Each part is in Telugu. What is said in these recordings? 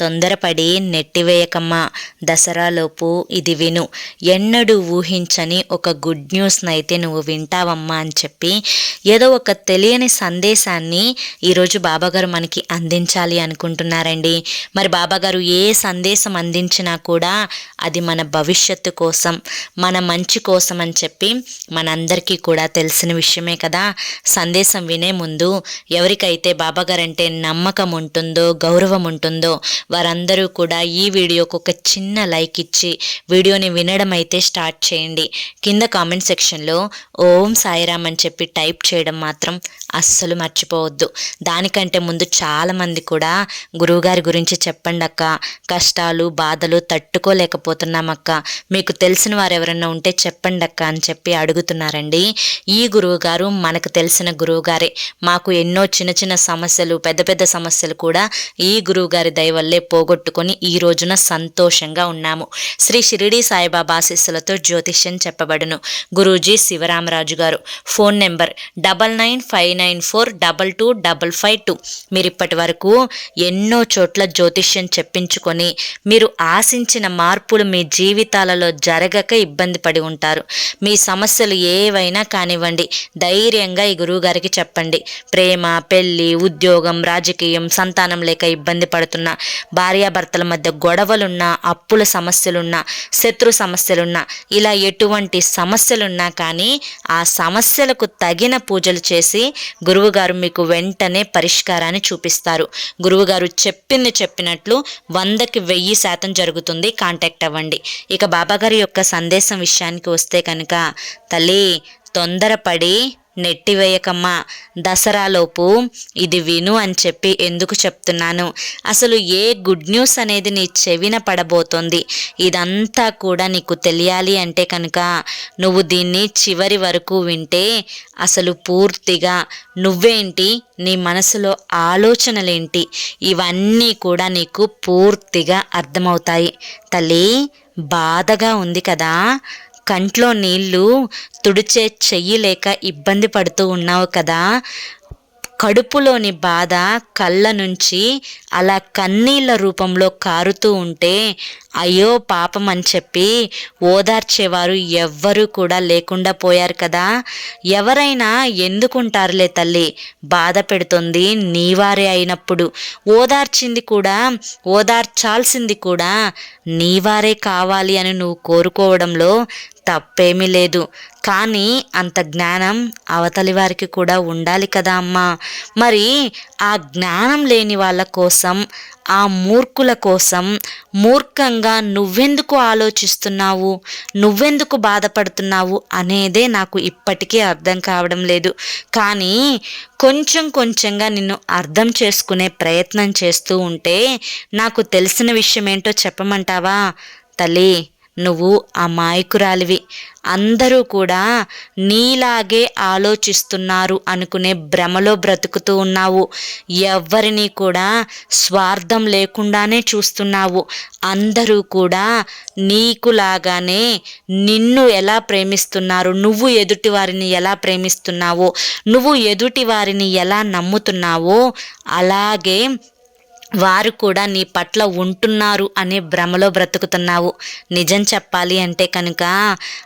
తొందరపడి నెట్టివేయకమ్మా దసరాలోపు ఇది విను. ఎన్నడూ ఊహించని ఒక గుడ్ న్యూస్నైతే నువ్వు వింటావమ్మా అని చెప్పి ఏదో ఒక తెలియని సందేశాన్ని ఈరోజు బాబాగారు మనకి అందించాలి అనుకుంటున్నారండి. మరి బాబాగారు ఏ సందేశం అందించినా కూడా అది మన భవిష్యత్తు కోసం మన మంచి కోసం అని చెప్పి మనందరికీ కూడా తెలిసిన విషయమే కదా. సందేశం వినే ముందు ఎవరికైతే బాబాగారంటే నమ్మకం ఉంటుందో గౌరవం ఉంటుందో వారందరూ కూడా ఈ వీడియోకి ఒక చిన్న లైక్ ఇచ్చి వీడియోని వినడం అయితే స్టార్ట్ చేయండి. కింద కామెంట్ సెక్షన్లో ఓం సాయిరామ్ అని చెప్పి టైప్ చేయడం మాత్రం అస్సలు మర్చిపోవద్దు. దానికంటే ముందు చాలామంది కూడా గురువుగారి గురించి చెప్పండి అక్క. కష్టాలు బాధలు తట్టుకోలేకపోతున్నామక్క. మీకు తెలిసిన వారు ఎవరన్నా ఉంటే చెప్పండి అక్క అని చెప్పి అడుగుతున్నారండి. ఈ గురువుగారు మనకు తెలిసిన గురువుగారే. మాకు ఎన్నో చిన్న చిన్న సమస్యలు పెద్ద పెద్ద సమస్యలు కూడా ఈ గురువుగారి దయ వల్లే పోగొట్టుకొని ఈ రోజున సంతోషంగా ఉన్నాము. శ్రీ షిరిడి సాయిబాబా ఆశీస్సులతో జ్యోతిష్యం చెప్పబడును. గురూజీ శివరామరాజు గారు. Phone number double nine five nine four double two double five two. మీరు ఇప్పటి వరకు ఎన్నో చోట్ల జ్యోతిష్యం చెప్పించుకొని మీరు ఆశించిన మార్పులు మీ జీవితాలలో జరగక ఇబ్బంది పడి ఉంటారు. మీ సమస్యలు ఏవైనా కానివ్వండి ధైర్యంగా ఈ గురువుగారికి చెప్పండి. ప్రేమ పెళ్ళి ఉద్యోగం రాజకీయం సంతానం లేక ఇబ్బంది పడుతున్న భార్యాభర్తల మధ్య గొడవలున్నా అప్పుల సమస్యలున్నా శత్రు సమస్యలున్నా ఇలా ఎటువంటి సమస్యలున్నా కానీ ఆ సమస్యలకు తగిన పూజలు చేసి గురువుగారు మీకు వెంటనే పరిష్కారాన్ని చూపిస్తారు. గురువుగారు చెప్పింది చెప్పినట్లు వందకి వెయ్యి శాతం జరుగుతుంది. కాంటాక్ట్ అవ్వండి. ఇక బాబాగారి యొక్క సందేశం విషయానికి వస్తే కనుక తల్లి తొందరపడి నెట్టివేయకమ్మా. దసరాలోపు ఇది విను అని చెప్పి ఎందుకు చెప్తున్నాను? అసలు ఏ గుడ్ న్యూస్ అనేది నీ చెవిన పడబోతోంది? ఇదంతా కూడా నీకు తెలియాలి అంటే కనుక నువ్వు దీన్ని చివరి వరకు వింటే అసలు పూర్తిగా నువ్వేంటి? నీ మనసులో ఆలోచనలేంటి? ఇవన్నీ కూడా నీకు పూర్తిగా అర్థమవుతాయి. తల్లి బాధగా ఉంది కదా? కంట్లో నీళ్ళు తుడిచే చెయ్యి లేక ఇబ్బంది పడుతూ ఉన్నావు కదా. కడుపులోని బాధ కళ్ళ నుంచి అలా కన్నీళ్ళ రూపంలో కారుతూ ఉంటే అయ్యో పాపం అని చెప్పి ఓదార్చేవారు ఎవ్వరూ కూడా లేకుండా పోయారు కదా. ఎవరైనా ఎందుకుంటారులే తల్లి? బాధ పెడుతుంది నీవారే అయినప్పుడు. ఓదార్చింది కూడా ఓదార్చాల్సింది కూడా నీవారే కావాలి అని నువ్వు కోరుకోవడంలో తప్పేమీ లేదు. కానీ అంత జ్ఞానం అవతలి వారికి కూడా ఉండాలి కదా అమ్మా. మరి ఆ జ్ఞానం లేని వాళ్ళ కోసం ఆ మూర్ఖుల కోసం మూర్ఖంగా నువ్వెందుకు ఆలోచిస్తున్నావు? నువ్వెందుకు బాధపడుతున్నావు? అనేదే నాకు ఇప్పటికీ అర్థం కావడం లేదు. కానీ కొంచెం కొంచెంగా నిన్ను అర్థం చేసుకునే ప్రయత్నం చేస్తూ ఉంటే నాకు తెలిసిన విషయం ఏంటో చెప్పమంటావా? తల్లి! నువ్వు అమాయకురాలివి. అందరూ కూడా నీలాగే ఆలోచిస్తున్నారు అనుకునే భ్రమలో బ్రతుకుతూ ఉన్నావు. ఎవరిని కూడా స్వార్థం లేకుండానే చూస్తున్నావు. అందరూ కూడా నీకులాగానే నిన్ను ఎలా ప్రేమిస్తున్నారు? నువ్వు ఎదుటి వారిని ఎలా ప్రేమిస్తున్నావో? నువ్వు ఎదుటి వారిని ఎలా నమ్ముతున్నావో అలాగే వారు కూడా నీ పట్ల ఉంటున్నారు అనే భ్రమలో బ్రతుకుతున్నావు. నిజం చెప్పాలి అంటే కనుక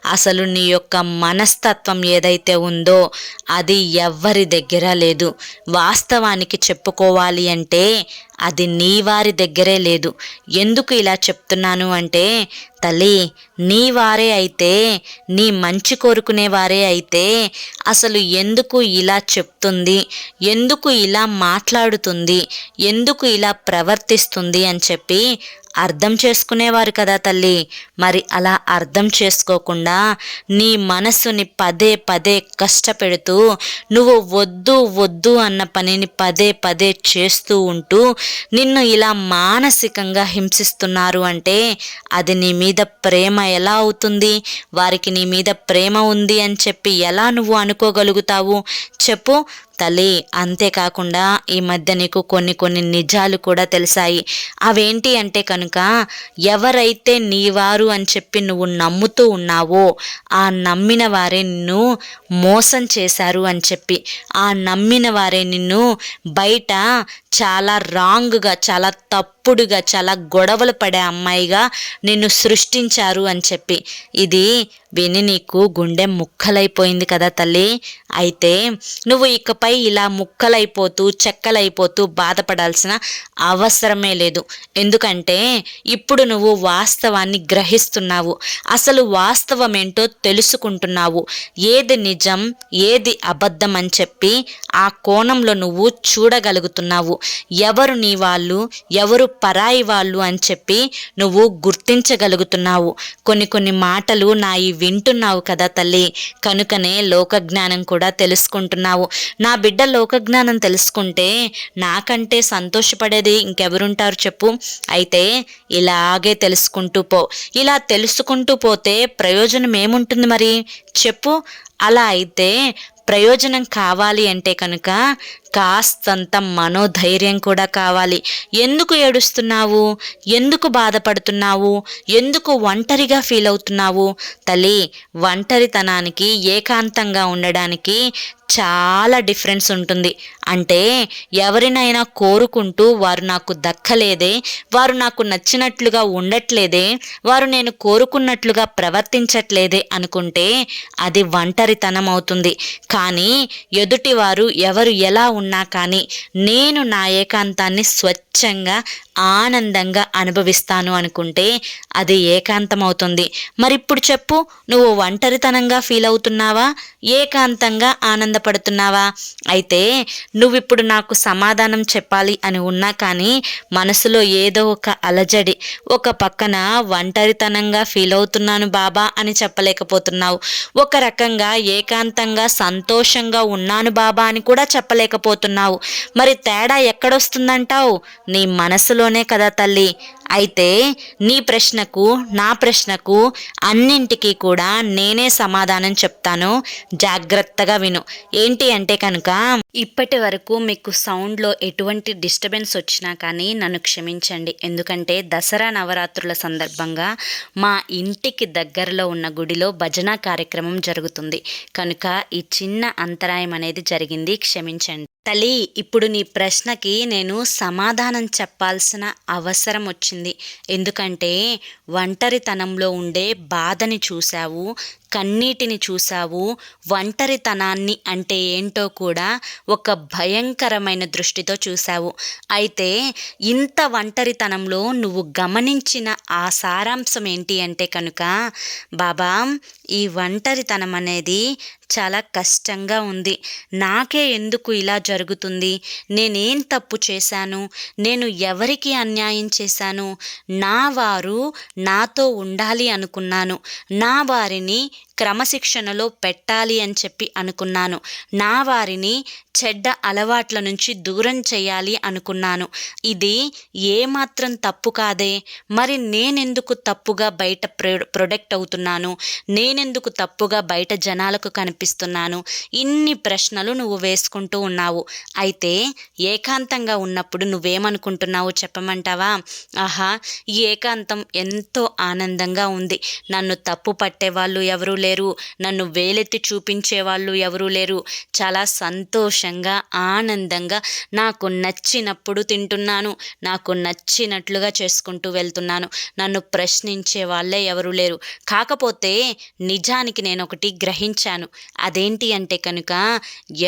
అసలు నీ యొక్క మనస్తత్వం ఏదైతే ఉందో అది ఎవ్వరి దగ్గర లేదు. వాస్తవానికి చెప్పుకోవాలి అంటే అది నీ వారి దగ్గరే లేదు. ఎందుకు ఇలా చెప్తున్నాను అంటే తల్లి నీ వారే అయితే నీ మంచి కోరుకునే వారే అయితే అసలు ఎందుకు ఇలా చెప్తుంది ఎందుకు ఇలా మాట్లాడుతుంది ఎందుకు ఇలా ప్రవర్తిస్తుంది అని చెప్పి అర్థం చేసుకునేవారు కదా తల్లి. మరి అలా అర్థం చేసుకోకుండా నీ మనసుని పదే పదే కష్టపెడుతూ నువ్వు వద్దు వద్దు అన్న పనిని పదే పదే చేస్తూ ఉంటూ నిన్ను ఇలా మానసికంగా హింసిస్తున్నారు అంటే అది నీ మీద ప్రేమ ఎలా అవుతుంది? వారికి నీ మీద ప్రేమ ఉంది అని చెప్పి ఎలా నువ్వు అనుకోగలుగుతావు? చెప్పు. తల్లి అంతేకాకుండా ఈ మధ్య నీకు కొన్ని కొన్ని నిజాలు కూడా తెలిసాయి. అవేంటి అంటే కనుక ఎవరైతే నీవారు అని చెప్పి నువ్వు నమ్ముతూ ఉన్నావో ఆ నమ్మిన వారే నిన్ను మోసం చేశారు అని చెప్పి ఆ నమ్మిన వారే నిన్ను బయట చాలా రాంగ్గా చాలా తప్పుడుగా చాలా గొడవలు పడే అమ్మాయిగా నిన్ను సృష్టించారు అని చెప్పి. ఇది విని నీకు గుండె ముక్కలైపోయింది కదా తల్లి. అయితే నువ్వు ఇకపై ఇలా ముక్కలైపోతూ చెక్కలైపోతూ బాధపడాల్సిన అవసరమే లేదు. ఎందుకంటే ఇప్పుడు నువ్వు వాస్తవాన్ని గ్రహిస్తున్నావు. అసలు వాస్తవం ఏంటో తెలుసుకుంటున్నావు. ఏది నిజం ఏది అబద్ధం అని చెప్పి ఆ కోణంలో నువ్వు చూడగలుగుతున్నావు. ఎవరు నీ వాళ్ళు? ఎవరు పరాయి వాళ్ళు అని చెప్పి నువ్వు గుర్తించగలుగుతున్నావు. కొన్ని కొన్ని మాటలు నాయి వింటున్నావు కదా తల్లి. కనుకనే లోకజ్ఞానం కూడా తెలుసుకుంటున్నావు. నా బిడ్డ లోకజ్ఞానం తెలుసుకుంటే నాకంటే సంతోషపడేది ఇంకెవరుంటారు చెప్పు. అయితే ఇలాగే తెలుసుకుంటూ పో. ఇలా తెలుసుకుంటూ పోతే ప్రయోజనం ఏముంటుంది మరి? చెప్పు. అలా అయితే ప్రయోజనం కావాలి అంటే కనుక కాస్తంత మనోధైర్యం కూడా కావాలి. ఎందుకు ఏడుస్తున్నావు? ఎందుకు బాధపడుతున్నావు? ఎందుకు ఒంటరిగా ఫీల్ అవుతున్నావు? తల్లి ఒంటరితనానికి ఏకాంతంగా ఉండడానికి చాలా డిఫరెన్స్ ఉంటుంది. అంటే ఎవరినైనా కోరుకుంటూ వారు నాకు దక్కలేదే వారు నాకు నచ్చినట్లుగా ఉండట్లేదే వారు నేను కోరుకున్నట్లుగా ప్రవర్తించట్లేదే అనుకుంటే అది ఒంటరితనం అవుతుంది. కానీ ఎదుటివారు ఎవరు ఎలా ఉన్నా కానీ నేను నా ఏకాంతాన్ని స్వచ్ఛంగా ఆనందంగా అనుభవిస్తాను అనుకుంటే అది ఏకాంతం అవుతుంది మరి ఇప్పుడు చెప్పు నువ్వు ఒంటరితనంగా ఫీల్ అవుతున్నావా? ఏకాంతంగా ఆనందపడుతున్నావా? అయితే నువ్విప్పుడు నాకు సమాధానం చెప్పాలి అని ఉన్నా కానీ మనసులో ఏదో ఒక అలజడి ఒక పక్కన ఒంటరితనంగా ఫీల్ అవుతున్నాను బాబా అని చెప్పలేకపోతున్నావు. ఒక రకంగా ఏకాంతంగా సంతోషంగా ఉన్నాను బాబా అని కూడా చెప్పలేకపోతున్నావు. మరి తేడా ఎక్కడొస్తుందంటావు? నీ మనసులో మనసులోనే కదా తల్లి అయితే నీ ప్రశ్నకు నా ప్రశ్నకు అన్నింటికీ కూడా నేనే సమాధానం చెప్తాను. జాగ్రత్తగా విను. ఏంటి అంటే కనుక ఇప్పటి వరకు మీకు సౌండ్లో ఎటువంటి డిస్టర్బెన్స్ వచ్చినా కానీ నన్ను క్షమించండి. ఎందుకంటే దసరా నవరాత్రుల సందర్భంగా మా ఇంటికి దగ్గరలో ఉన్న గుడిలో భజన కార్యక్రమం జరుగుతుంది. కనుక ఈ చిన్న అంతరాయం అనేది జరిగింది. క్షమించండి. తల్లి ఇప్పుడు నీ ప్రశ్నకి నేను సమాధానం చెప్పాల్సిన అవసరం వచ్చింది. ఎందుకంటే ఒంటరితనంలో ఉండే బాధని చూశావు. కన్నీటిని చూశావు ఒంటరితనాన్ని అంటే ఏంటో కూడా ఒక భయంకరమైన దృష్టితో చూశావు. అయితే ఇంత ఒంటరితనంలో నువ్వు గమనించిన ఆ సారాంశం ఏంటి అంటే కనుక బాబా ఈ ఒంటరితనం అనేది చాలా కష్టంగా ఉంది. నాకే ఎందుకు ఇలా జరుగుతుంది? నేనేం తప్పు చేశాను? నేను ఎవరికి అన్యాయం చేశాను? నా వారు నాతో ఉండాలి అనుకున్నాను. నా వారిని క్రమశిక్షణలో పెట్టాలి అని చెప్పి అనుకున్నాను. నా వారిని చెడ్డ అలవాట్ల నుంచి దూరం చేయాలి అనుకున్నాను. ఇది ఏమాత్రం తప్పు కాదే. మరి నేనెందుకు తప్పుగా బయట ప్రొ ప్రొడక్ట్ అవుతున్నాను? నేనెందుకు తప్పుగా బయట జనాలకు కనిపిస్తున్నాను? ఇన్ని ప్రశ్నలు నువ్వు వేసుకుంటూ ఉన్నావు. అయితే ఏకాంతంగా ఉన్నప్పుడు నువ్వేమనుకుంటున్నావు చెప్పమంటావా? ఆహా ఈ ఏకాంతం ఎంతో ఆనందంగా ఉంది. నన్ను తప్పు పట్టేవాళ్ళు ఎవరూ లేరు. నన్ను వేలెత్తి చూపించే వాళ్ళు ఎవరూ లేరు. చాలా సంతోషంగా ఆనందంగా నాకు నచ్చినప్పుడు తింటున్నాను. నాకు నచ్చినట్లుగా చేసుకుంటూ వెళ్తున్నాను. నన్ను ప్రశ్నించే వాళ్ళే ఎవరూ లేరు. కాకపోతే నిజానికి నేను ఒకటి గ్రహించాను. అదేంటి అంటే కనుక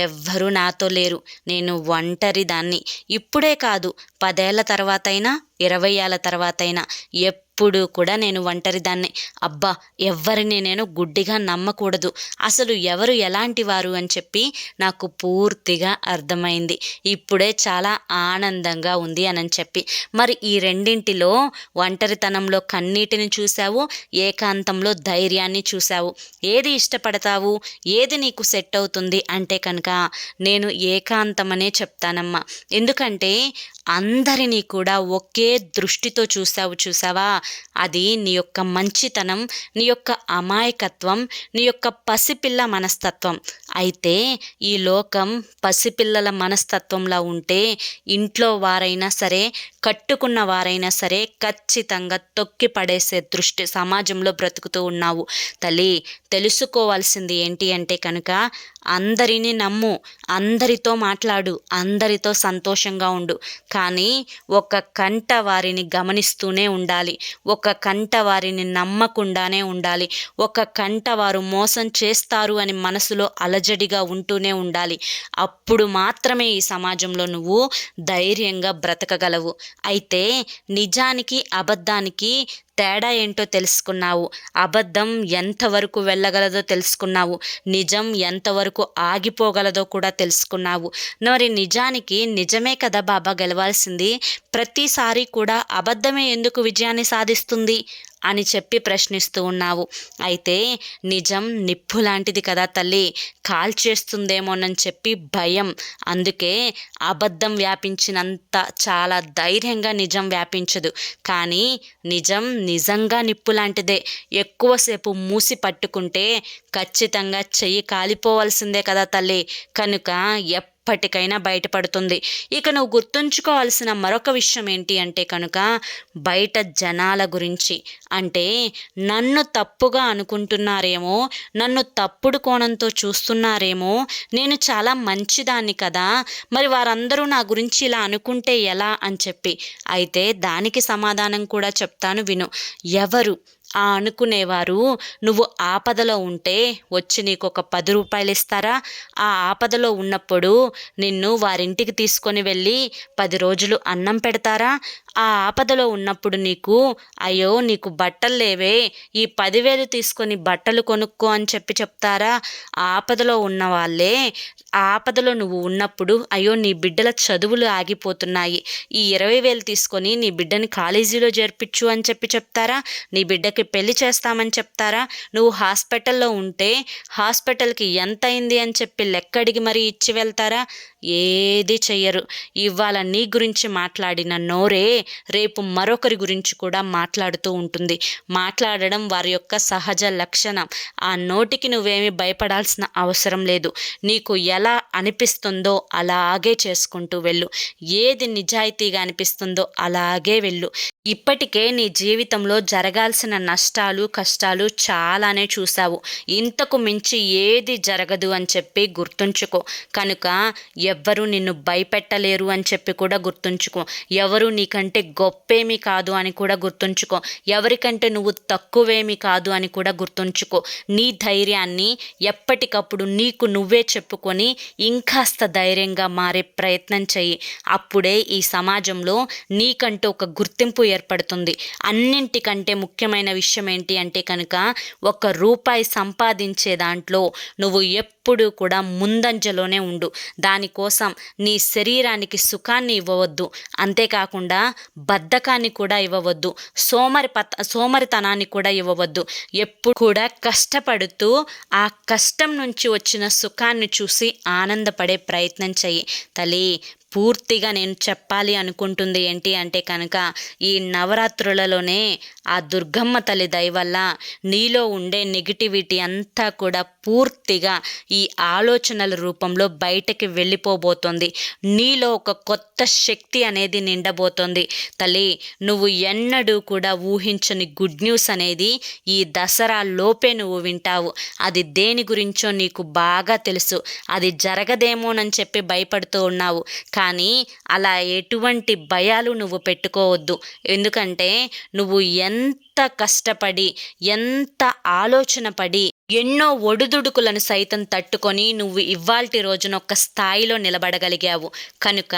ఎవ్వరూ నాతో లేరు. నేను ఒంటరి దాన్ని ఇప్పుడే కాదు పదేళ్ళ తర్వాతైనా ఇరవై ఏళ్ళ తర్వాతైనా ఎప్పుడు ఎప్పుడు కూడా నేను ఒంటరిదాన్ని అబ్బా ఎవరిని నేను గుడ్డిగా నమ్మకూడదు. అసలు ఎవరు ఎలాంటి వారు అని చెప్పి నాకు పూర్తిగా అర్థమైంది. ఇప్పుడే చాలా ఆనందంగా ఉంది అని చెప్పి. మరి ఈ రెండింటిలో ఒంటరితనంలో కన్నీటిని చూశావు? ఏకాంతంలో ధైర్యాన్ని చూసావు ఏది ఇష్టపడతావు? ఏది నీకు సెట్ అవుతుంది? అంటే కనుక నేను ఏకాంతమనే చెప్తానమ్మా. ఎందుకంటే అందరినీ కూడా ఒకే దృష్టితో చూసావు చూసావా అది నీ యొక్క మంచితనం నీ యొక్క అమాయకత్వం నీ యొక్క పసిపిల్ల మనస్తత్వం. అయితే ఈ లోకం పసిపిల్లల మనస్తత్వంలా ఉంటే ఇంట్లో వారైనా సరే కట్టుకున్న వారైనా సరే ఖచ్చితంగా తొక్కి పడేసే దృష్టి సమాజంలో బ్రతుకుతూ ఉన్నావు. తల్లి తెలుసుకోవాల్సింది ఏంటి అంటే కనుక అందరిని నమ్ము అందరితో మాట్లాడు అందరితో సంతోషంగా ఉండు. కానీ ఒక కంట వారిని గమనిస్తూనే ఉండాలి. ఒక కంట వారిని నమ్మకుండానే ఉండాలి. ఒక కంట వారు మోసం చేస్తారు అని మనసులో అలజడిగా ఉంటూనే ఉండాలి. అప్పుడు మాత్రమే ఈ సమాజంలో నువ్వు ధైర్యంగా బ్రతకగలవు. అయితే నిజానికి అబద్ధానికి తేడా ఏంటో తెలుసుకున్నావు? అబద్ధం ఎంతవరకు వెళ్ళగలదో తెలుసుకున్నావు? నిజం ఎంతవరకు ఆగిపోగలదో కూడా తెలుసుకున్నావు. మరి నిజానికి నిజమే కదా బాబా గెలవాల్సింది. ప్రతిసారి కూడా అబద్ధమే ఎందుకు విజయాన్ని సాధిస్తుంది? అని చెప్పి ప్రశ్నిస్తూ ఉన్నావు. అయితే నిజం నిప్పు లాంటిది కదా తల్లి. కాల్చేస్తుందేమోనని చెప్పి భయం. అందుకే అబద్ధం వ్యాపించినంత చాలా ధైర్యంగా నిజం వ్యాపించదు. కానీ నిజం నిజంగా నిప్పు లాంటిదే. ఎక్కువసేపు మూసి పట్టుకుంటే ఖచ్చితంగా చెయ్యి కాలిపోవాల్సిందే కదా తల్లి. కనుక ఎప్పుడు ఎప్పటికైనా బయటపడుతుంది. ఇక నువ్వు గుర్తుంచుకోవాల్సిన మరొక విషయం ఏంటి అంటే కనుక బయట జనాల గురించి. అంటే నన్ను తప్పుగా అనుకుంటున్నారేమో నన్ను తప్పుడు కోణంతో చూస్తున్నారేమో నేను చాలా మంచిదాన్ని కదా మరి వారందరూ నా గురించి ఇలా అనుకుంటే ఎలా అని చెప్పి. అయితే దానికి సమాధానం కూడా చెప్తాను విను. ఎవరు? అనుకునేవారు నువ్వు ఆపదలో ఉంటే వచ్చి నీకు ఒక పది రూపాయలు ఇస్తారా? ఆ ఆపదలో ఉన్నప్పుడు నిన్ను వారింటికి తీసుకొని వెళ్ళి పది రోజులు అన్నం పెడతారా? ఆ ఆపదలో ఉన్నప్పుడు నీకు అయ్యో నీకు బట్టలు లేవే ఈ పదివేలు తీసుకొని బట్టలు కొనుక్కో అని చెప్పి చెప్తారా? ఆ ఆపదలో ఉన్న వాళ్ళే ఆ ఆపదలో నువ్వు ఉన్నప్పుడు అయ్యో నీ బిడ్డల చదువులు ఆగిపోతున్నాయి. ఈ ఇరవై వేలు తీసుకొని నీ బిడ్డని కాలేజీలో చేర్పించు అని చెప్పి చెప్తారా? నీ బిడ్డకి పెళ్ళి చేస్తామని చెప్తారా? నువ్వు హాస్పిటల్లో ఉంటే హాస్పిటల్కి ఎంత అయింది అని చెప్పి లెక్కడికి మరీ ఇచ్చి వెళ్తారా? ఏది చెయ్యరు. ఇవాళ నీ గురించి మాట్లాడిన నోరే రేపు మరొకరి గురించి కూడా మాట్లాడుతూ ఉంటుంది. మాట్లాడడం వారి యొక్క సహజ లక్షణం. ఆ నోటికి నువ్వేమి భయపడాల్సిన అవసరం లేదు. నీకు ఎలా అనిపిస్తుందో అలాగే చేసుకుంటూ వెళ్ళు. ఏది నిజాయితీగా అనిపిస్తుందో అలాగే వెళ్ళు. ఇప్పటికే నీ జీవితంలో జరగాల్సిన నష్టాలు కష్టాలు చాలానే చూసావు ఇంతకు మించి ఏది జరగదు అని చెప్పి గుర్తుంచుకో. కనుక ఎవ్వరూ నిన్ను భయపెట్టలేరు అని చెప్పి కూడా గుర్తుంచుకో. ఎవరు నీకంటే గొప్పేమి కాదు అని కూడా గుర్తుంచుకో. ఎవరికంటే నువ్వు తక్కువేమి కాదు అని కూడా గుర్తుంచుకో. నీ ధైర్యాన్ని ఎప్పటికప్పుడు నీకు నువ్వే చెప్పుకొని ఇంకాస్త ధైర్యంగా మారే ప్రయత్నం చెయ్యి. అప్పుడే ఈ సమాజంలో నీకంటూ ఒక గుర్తింపు ఏర్పడుతుంది. అన్నింటికంటే ముఖ్యమైన విషయం ఏంటి అంటే కనుక ఒక రూపాయి సంపాదించే దాంట్లో నువ్వు ఎప్పుడూ కూడా ముందంజలోనే ఉండు. కోసం నీ శరీరానికి సుఖాన్ని ఇవ్వవద్దు. అంతేకాకుండా బద్ధకాన్ని కూడా ఇవ్వవద్దు. సోమరి పత సోమరితనాన్ని కూడా ఇవ్వవద్దు. ఎప్పుడు కూడా కష్టపడుతూ ఆ కష్టం నుంచి వచ్చిన సుఖాన్ని చూసి ఆనందపడే ప్రయత్నం చెయ్యి. తల్లి పూర్తిగా నేను చెప్పాలి అనుకుంటుంది ఏంటి అంటే కనుక ఈ నవరాత్రులలోనే ఆ దుర్గమ్మ తల్లి దయ వల్ల నీలో ఉండే నెగిటివిటీ అంతా కూడా పూర్తిగా ఈ ఆలోచనల రూపంలో బయటకి వెళ్ళిపోబోతోంది. నీలో ఒక కొత్త శక్తి అనేది నిండబోతోంది. తల్లి నువ్వు ఎన్నడూ కూడా ఊహించని గుడ్ న్యూస్ అనేది ఈ దసరా లోపే నువ్వు వింటావు. అది దేని గురించో నీకు బాగా తెలుసు. అది జరగదేమోనని చెప్పి భయపడుతూ ఉన్నావు. కానీ కానీ అలా ఎటువంటి భయాలు నువ్వు పెట్టుకోవద్దు. ఎందుకంటే నువ్వు ఎంత కష్టపడి ఎంత ఆలోచన పడి ఎన్నో ఒడుదుడుకులను సైతం తట్టుకొని నువ్వు ఇవాల్టి రోజున ఒక స్థాయిలో నిలబడగలిగావు. కనుక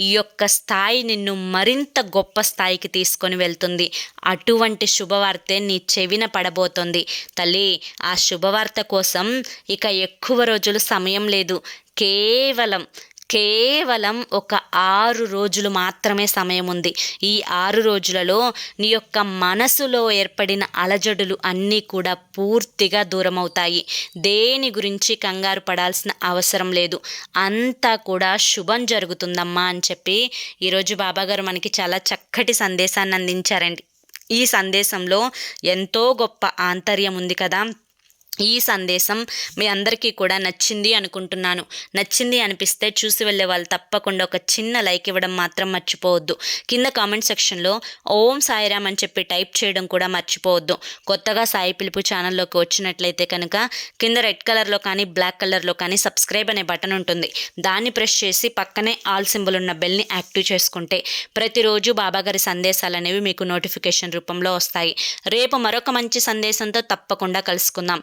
ఈ యొక్క స్థాయి నిన్ను మరింత గొప్ప స్థాయికి తీసుకొని వెళ్తుంది. అటువంటి శుభవార్తె నీ చెవిన పడబోతోంది. తల్లి ఆ శుభవార్త కోసం ఇక ఎక్కువ రోజులు సమయం లేదు. కేవలం కేవలం ఒక ఆరు రోజులు మాత్రమే సమయం ఉంది ఈ ఆరు రోజులలో నీ యొక్క మనసులో ఏర్పడిన అలజడులు అన్నీ కూడా పూర్తిగా దూరం అవుతాయి దేని గురించి కంగారు పడాల్సిన అవసరం లేదు. అంతా కూడా శుభం జరుగుతుందమ్మా అని చెప్పి ఈరోజు బాబాగారు మనకి చాలా చక్కటి సందేశాన్ని అందించారండి. ఈ సందేశంలో ఎంతో గొప్ప ఆంతర్యం ఉంది కదా. ఈ సందేశం మీ అందరికీ కూడా నచ్చింది అనుకుంటున్నాను. నచ్చింది అనిపిస్తే చూసి వెళ్ళే వాళ్ళు తప్పకుండా ఒక చిన్న లైక్ ఇవ్వడం మాత్రం మర్చిపోవద్దు. కింద కామెంట్ సెక్షన్లో ఓం సాయిరామ్ అని చెప్పి టైప్ చేయడం కూడా మర్చిపోవద్దు. కొత్తగా సాయి పిలుపు ఛానల్లోకి వచ్చినట్లయితే కనుక కింద రెడ్ కలర్లో కానీ బ్లాక్ కలర్లో కానీ సబ్స్క్రైబ్ అనే బటన్ ఉంటుంది. దాన్ని ప్రెస్ చేసి పక్కనే ఆల్ సింబల్ ఉన్న బెల్ని యాక్టివ్ చేసుకుంటే ప్రతిరోజు బాబాగారి సందేశాలు అనేవి మీకు నోటిఫికేషన్ రూపంలో వస్తాయి. రేపు మరొక మంచి సందేశంతో తప్పకుండా కలుసుకుందాం.